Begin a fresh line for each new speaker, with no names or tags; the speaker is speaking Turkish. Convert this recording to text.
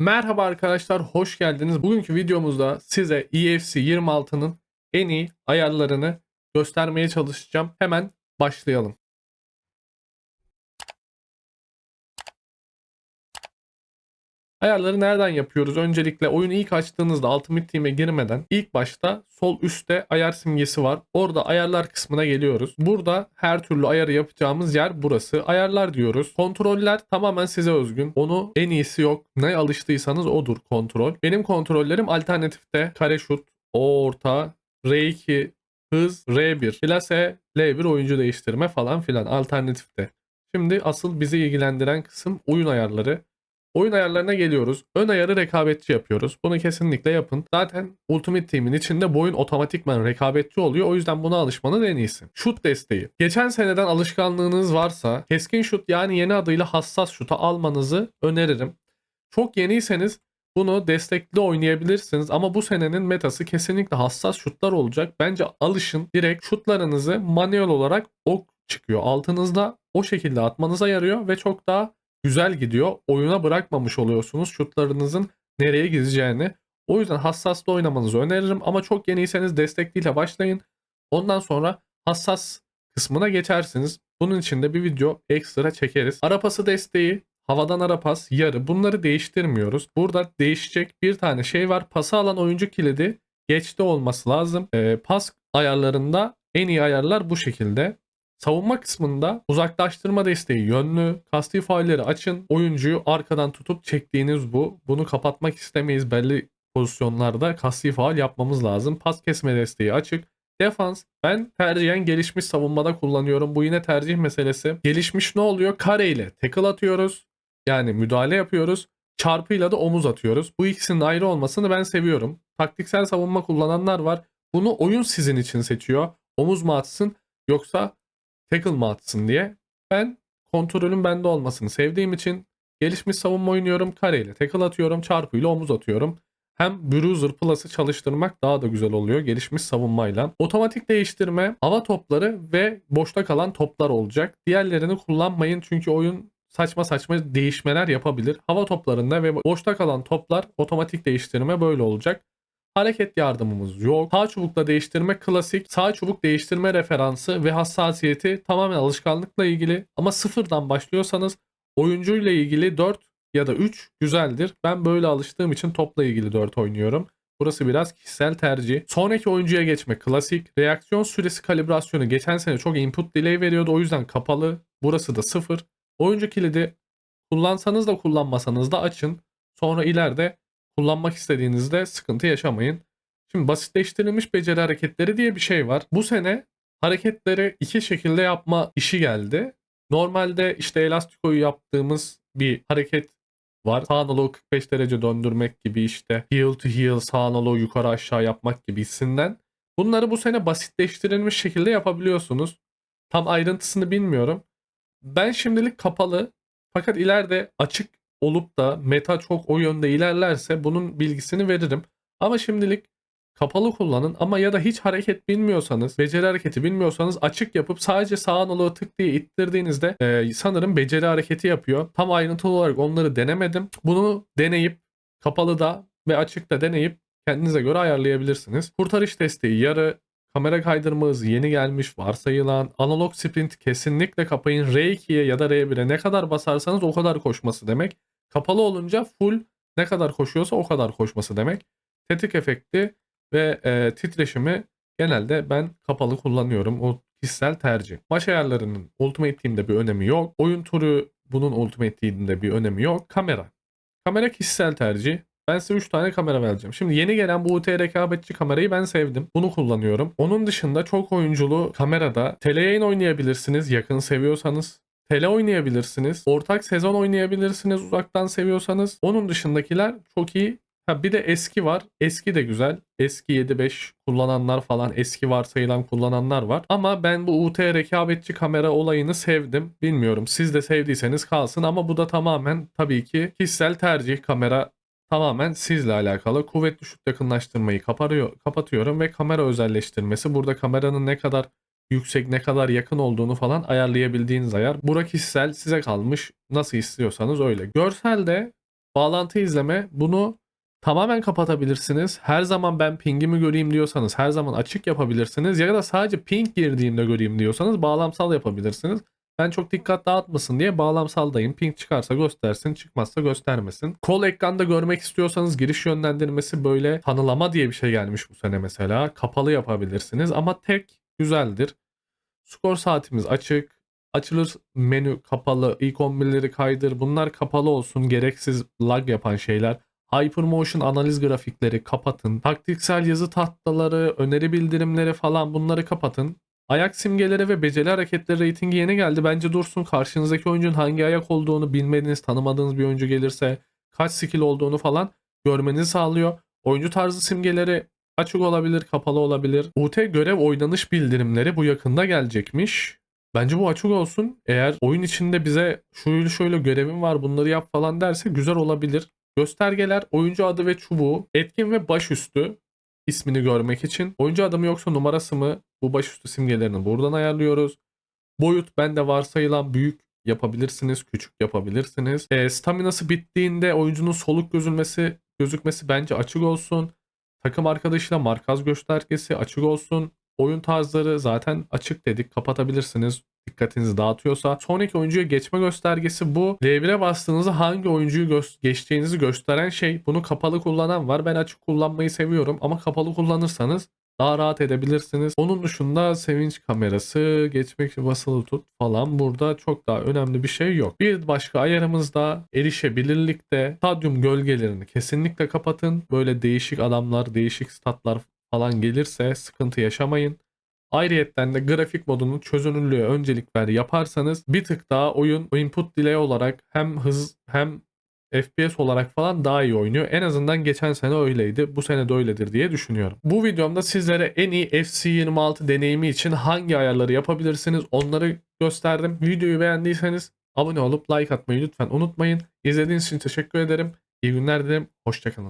Merhaba arkadaşlar, hoş geldiniz. Bugünkü videomuzda size EFC 26'nın en iyi ayarlarını göstermeye çalışacağım. Hemen başlayalım. Ayarları nereden yapıyoruz? Öncelikle oyunu ilk açtığınızda Ultimate Team'e girmeden ilk başta sol üstte ayar simgesi var. Orada ayarlar kısmına geliyoruz. Burada her türlü ayarı yapacağımız yer burası. Ayarlar diyoruz. Kontroller tamamen size özgün. Onu en iyisi yok. Ne alıştıysanız odur kontrol. Benim kontrollerim alternatifte kare şut, O orta, R2, hız, R1, plase, L1 oyuncu değiştirme falan filan alternatifte. Şimdi asıl bizi ilgilendiren kısım oyun ayarları. Oyun ayarlarına geliyoruz. Ön ayarı rekabetçi yapıyoruz. Bunu kesinlikle yapın. Zaten Ultimate Team'in içinde bu oyun otomatikman rekabetçi oluyor. O yüzden buna alışmanız en iyisi. Şut desteği. Geçen seneden alışkanlığınız varsa keskin şut yani yeni adıyla hassas şuta almanızı öneririm. Çok yeniyseniz bunu destekli oynayabilirsiniz ama bu senenin metası kesinlikle hassas şutlar olacak. Bence alışın direkt şutlarınızı manuel olarak ok çıkıyor altınızda o şekilde atmanıza yarıyor ve çok daha güzel gidiyor. Oyuna bırakmamış oluyorsunuz şutlarınızın nereye gideceğini. O yüzden hassasla oynamanızı öneririm ama çok yeniyseniz destekliyle başlayın. Ondan sonra hassas kısmına geçersiniz. Bunun için de bir video ekstra çekeriz. Arapası desteği, havadan arapas, yarı bunları değiştirmiyoruz. Burada değişecek bir tane şey var. Pası alan oyuncu kilidi geçte olması lazım. Ee, pas ayarlarında en iyi ayarlar bu şekilde. Savunma kısmında uzaklaştırma desteği yönlü, kasti faulleri açın. Oyuncuyu arkadan tutup çektiğiniz bu. Bunu kapatmak istemeyiz belli pozisyonlarda kasti faul yapmamız lazım. Pas kesme desteği açık. Defans ben tercihen gelişmiş savunmada kullanıyorum. Bu yine tercih meselesi. Gelişmiş ne oluyor? Kare ile tackle atıyoruz. Yani müdahale yapıyoruz. Çarpıyla da omuz atıyoruz. Bu ikisinin ayrı olmasını ben seviyorum. Taktiksel savunma kullananlar var. Bunu oyun sizin için seçiyor. Omuz mu atsın yoksa tackle mı atsın diye. Ben kontrolün bende olmasını sevdiğim için gelişmiş savunma oynuyorum. Kareyle tackle atıyorum. Çarpıyla omuz atıyorum. Hem Bruiser Plus'ı çalıştırmak daha da güzel oluyor gelişmiş savunmayla. Otomatik değiştirme, hava topları ve boşta kalan toplar olacak. Diğerlerini kullanmayın çünkü oyun saçma saçma değişmeler yapabilir. Hava toplarında ve boşta kalan toplar otomatik değiştirme böyle olacak. Hareket yardımımız yok. Sağ çubukla değiştirme klasik. Sağ çubuk değiştirme referansı ve hassasiyeti tamamen alışkanlıkla ilgili. Ama sıfırdan başlıyorsanız oyuncuyla ilgili 4 ya da 3 güzeldir. Ben böyle alıştığım için topla ilgili 4 oynuyorum. Burası biraz kişisel tercih. Sonraki oyuncuya geçme klasik. Reaksiyon süresi kalibrasyonu geçen sene çok input delay veriyordu. O yüzden kapalı. Burası da sıfır. Oyuncu kilidi kullansanız da kullanmasanız da açın. Sonra ileride kullanmak istediğinizde sıkıntı yaşamayın. Şimdi basitleştirilmiş beceri hareketleri diye bir şey var. Bu sene hareketleri iki şekilde yapma işi geldi. Normalde işte elastikoyu yaptığımız bir hareket var. Sağ nolu 45 derece döndürmek gibi işte heel to heel sağ nolu yukarı aşağı yapmak gibisinden. Bunları bu sene basitleştirilmiş şekilde yapabiliyorsunuz. Tam ayrıntısını bilmiyorum. Ben şimdilik kapalı fakat ileride açık olup da meta çok o yönde ilerlerse bunun bilgisini veririm. Ama şimdilik kapalı kullanın ama ya da hiç hareket bilmiyorsanız, beceri hareketi bilmiyorsanız açık yapıp sadece sağ nolu tık diye ittirdiğinizde e, sanırım beceri hareketi yapıyor. Tam ayrıntılı olarak onları denemedim. Bunu deneyip kapalı da ve açıkta deneyip kendinize göre ayarlayabilirsiniz. Kurtarış desteği yarı, kamera kaydırma hızı yeni gelmiş varsayılan, analog sprint kesinlikle kapayın R2'ye ya da R1'e ne kadar basarsanız o kadar koşması demek. Kapalı olunca full ne kadar koşuyorsa o kadar koşması demek. Tetik efekti ve e, titreşimi genelde ben kapalı kullanıyorum. O kişisel tercih. Maç ayarlarının Ultimate Team'de bir önemi yok. Oyun turu bunun Ultimate Team'de bir önemi yok. Kamera. Kamera kişisel tercih. Ben size 3 tane kamera vereceğim. Şimdi yeni gelen bu UT rekabetçi kamerayı ben sevdim. Bunu kullanıyorum. Onun dışında çok oyunculu kamerada teleyayın oynayabilirsiniz yakın seviyorsanız. Tele oynayabilirsiniz. Ortak sezon oynayabilirsiniz uzaktan seviyorsanız. Onun dışındakiler çok iyi. Ha bir de eski var. Eski de güzel. Eski 7.5 kullananlar falan eski varsayılan kullananlar var. Ama ben bu UT rekabetçi kamera olayını sevdim. Bilmiyorum siz de sevdiyseniz kalsın ama bu da tamamen tabii ki kişisel tercih. Kamera tamamen sizle alakalı. Kuvvetli şut yakınlaştırmayı kapatıyor, kapatıyorum ve kamera özelleştirmesi. Burada kameranın ne kadar yüksek ne kadar yakın olduğunu falan ayarlayabildiğiniz ayar. Bura kişisel size kalmış. Nasıl istiyorsanız öyle. Görselde bağlantı izleme bunu tamamen kapatabilirsiniz. Her zaman ben pingimi göreyim diyorsanız her zaman açık yapabilirsiniz. Ya da sadece ping girdiğimde göreyim diyorsanız bağlamsal yapabilirsiniz. Ben çok dikkat dağıtmasın diye bağlamsaldayım. Ping çıkarsa göstersin, çıkmazsa göstermesin. Kol ekranda görmek istiyorsanız giriş yönlendirmesi böyle tanılama diye bir şey gelmiş bu sene mesela. Kapalı yapabilirsiniz ama tek güzeldir. Skor saatimiz açık. Açılır menü kapalı. ilk 11'leri kaydır. Bunlar kapalı olsun. Gereksiz lag yapan şeyler. Hypermotion analiz grafikleri kapatın. Taktiksel yazı tahtaları, öneri bildirimleri falan bunları kapatın. Ayak simgeleri ve beceri hareketleri reytingi yeni geldi. Bence dursun. Karşınızdaki oyuncunun hangi ayak olduğunu bilmediğiniz, tanımadığınız bir oyuncu gelirse kaç skill olduğunu falan görmenizi sağlıyor. Oyuncu tarzı simgeleri açık olabilir, kapalı olabilir. UT görev oynanış bildirimleri bu yakında gelecekmiş. Bence bu açık olsun. Eğer oyun içinde bize şöyle şöyle görevim var bunları yap falan derse güzel olabilir. Göstergeler, oyuncu adı ve çubuğu, etkin ve başüstü ismini görmek için. Oyuncu adı mı yoksa numarası mı? Bu başüstü simgelerini buradan ayarlıyoruz. Boyut bende varsayılan büyük yapabilirsiniz, küçük yapabilirsiniz. E, staminası bittiğinde oyuncunun soluk gözülmesi, gözükmesi bence açık olsun. Takım arkadaşıyla markaz göstergesi açık olsun. Oyun tarzları zaten açık dedik. Kapatabilirsiniz. Dikkatinizi dağıtıyorsa. Sonraki oyuncuya geçme göstergesi bu. L1'e bastığınızda hangi oyuncuyu gö- geçeceğinizi gösteren şey. Bunu kapalı kullanan var. Ben açık kullanmayı seviyorum ama kapalı kullanırsanız daha rahat edebilirsiniz. Onun dışında sevinç kamerası, geçmek basılı tut falan burada çok daha önemli bir şey yok. Bir başka ayarımızda erişebilirlikte stadyum gölgelerini kesinlikle kapatın. Böyle değişik adamlar, değişik statlar falan gelirse sıkıntı yaşamayın. Ayrıyetten de grafik modunun çözünürlüğe öncelik ver yaparsanız bir tık daha oyun input delay olarak hem hız hem FPS olarak falan daha iyi oynuyor. En azından geçen sene öyleydi. Bu sene de öyledir diye düşünüyorum. Bu videomda sizlere en iyi FC26 deneyimi için hangi ayarları yapabilirsiniz onları gösterdim. Videoyu beğendiyseniz abone olup like atmayı lütfen unutmayın. İzlediğiniz için teşekkür ederim. İyi günler dilerim. Hoşçakalın.